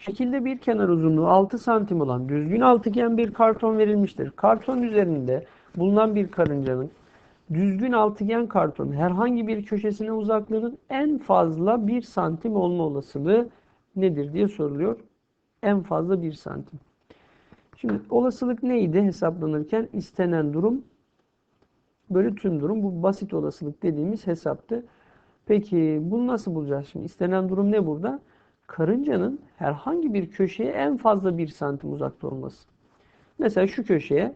Şekilde bir kenar uzunluğu 6 santim olan düzgün altıgen bir karton verilmiştir. Karton üzerinde bulunan bir karıncanın düzgün altıgen kartonun herhangi bir köşesine uzaklığının en fazla 1 santim olma olasılığı nedir diye soruluyor. En fazla 1 santim. Şimdi olasılık neydi hesaplanırken? istenen durum bölü tüm durum. Bu basit olasılık dediğimiz hesaptı. Peki bunu nasıl bulacağız şimdi? İstenen durum ne burada? Karıncanın herhangi bir köşeye en fazla 1 santim uzakta olması. Mesela şu köşeye,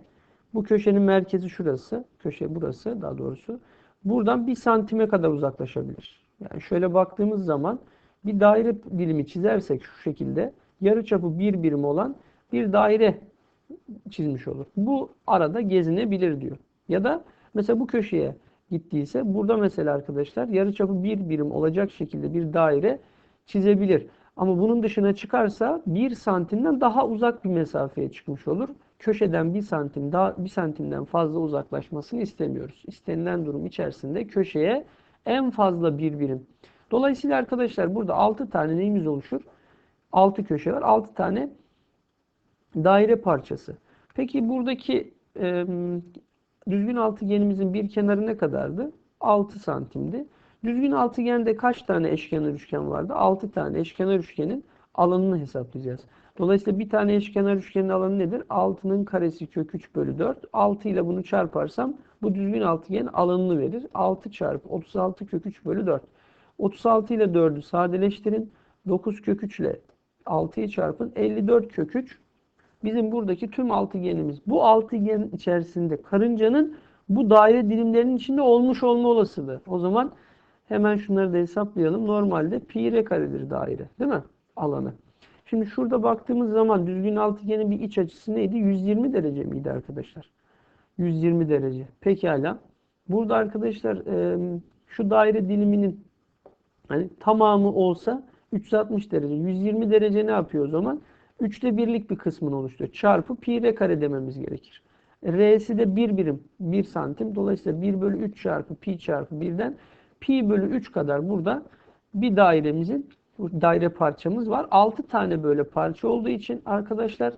bu köşenin merkezi şurası, köşe burası daha doğrusu. Buradan 1 santime kadar uzaklaşabilir. Yani şöyle baktığımız zaman bir daire dilimi çizersek şu şekilde yarıçapı bir birim olan bir daire çizmiş olur. Bu arada gezinebilir diyor. Ya da mesela bu köşeye gittiyse burada mesela arkadaşlar yarıçapı bir birim olacak şekilde bir daire çizebilir. Ama bunun dışına çıkarsa 1 santimden daha uzak bir mesafeye çıkmış olur. Köşeden 1 santim daha 1 santimden fazla uzaklaşmasını istemiyoruz. İstenilen durum içerisinde köşeye en fazla bir birim. Dolayısıyla arkadaşlar burada 6 tane neyimiz oluşur? 6 köşe var. 6 tane daire parçası. Peki buradaki e, düzgün altıgenimizin bir kenarı ne kadardı? 6 santimdi. Düzgün altıgende kaç tane eşkenar üçgen vardı? 6 tane eşkenar üçgenin alanını hesaplayacağız. Dolayısıyla bir tane eşkenar üçgenin alanı nedir? 6'nın karesi kök 3 bölü 4. 6 ile bunu çarparsam bu düzgün altıgenin alanını verir. 6 çarpı 36 kök 3 bölü 4. 36 ile 4'ü sadeleştirin. 9 kök 3 ile 6'yı çarpın. 54 kök 3 bizim buradaki tüm altıgenimiz. Bu altıgen içerisinde karıncanın bu daire dilimlerinin içinde olmuş olma olasılığı. O zaman hemen şunları da hesaplayalım. Normalde pi r karedir daire. Değil mi? Alanı. Şimdi şurada baktığımız zaman düzgün altıgenin bir iç açısı neydi? 120 derece miydi arkadaşlar? 120 derece. Pekala. Burada arkadaşlar şu daire diliminin hani tamamı olsa 360 derece. 120 derece ne yapıyor o zaman? 3'te birlik bir kısmını oluşturuyor. Çarpı pi r kare dememiz gerekir. R'si de 1 birim, 1 santim. Dolayısıyla 1 bölü 3 çarpı pi çarpı 1'den pi bölü 3 kadar burada bir dairemizin daire parçamız var. 6 tane böyle parça olduğu için arkadaşlar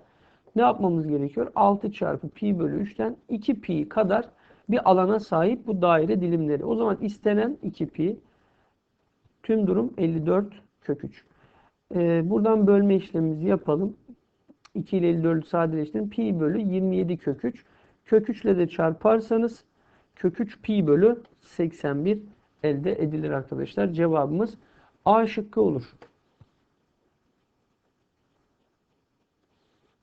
ne yapmamız gerekiyor? 6 çarpı pi bölü 3'ten 2 pi kadar bir alana sahip bu daire dilimleri. O zaman istenen 2 pi. Tüm durum 54 kök 3. Ee, buradan bölme işlemimizi yapalım. 2 ile 54'ü sadeleştirin. Pi bölü 27 kök 3. Kök 3 ile de çarparsanız kök 3 pi bölü 81 elde edilir arkadaşlar. Cevabımız A şıkkı olur.